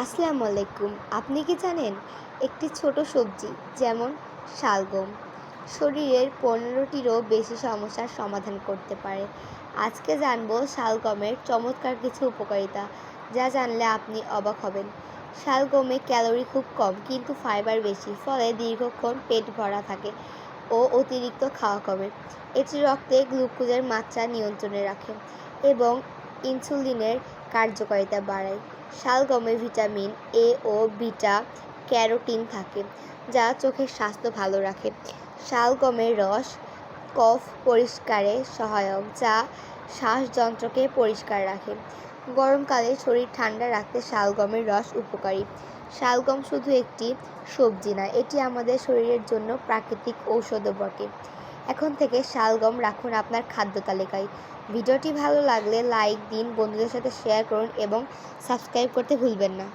আসসালামু আলাইকুম আপনি কি জানেন, একটি ছোট সবজি, যেমন শালগম, শরীরের পনেরোটিরও বেশি সমস্যার সমাধান করতে পারে। আজকে জানব শালগমের চমৎকার কিছু উপকারিতা, যা জানলে আপনি অবাক হবেন। শালগমে ক্যালোরি খুব কম, কিন্তু ফাইবার বেশি, ফলে দীর্ঘক্ষণ পেট ভরা থাকে ও অতিরিক্ত খাওয়া কমে। এটি রক্তে গ্লুকোজের মাত্রা নিয়ন্ত্রণে রাখে এবং ইনসুলিনের কার্যকারিতা বাড়ায়। শালগমে ভিটামিন এ ও বিটা ক্যারোটিন থাকে, যা চোখের স্বাস্থ্য ভালো রাখে। শালগমের রস কফ পরিষ্কারে সহায়ক, যা শ্বাসযন্ত্রকে পরিষ্কার রাখে। গরমকালে শরীর ঠান্ডা রাখতে শালগমের রস উপকারী। শালগম শুধু একটি সবজি না, এটি আমাদের শরীরের জন্য প্রাকৃতিক ঔষধও বটে। এখন থেকে শালগম রাখুন আপনার খাদ্য তালিকায়। ভিডিওটি ভালো লাগলে লাইক দিন, বন্ধুদের সাথে শেয়ার করুন এবং সাবস্ক্রাইব করতে ভুলবেন না।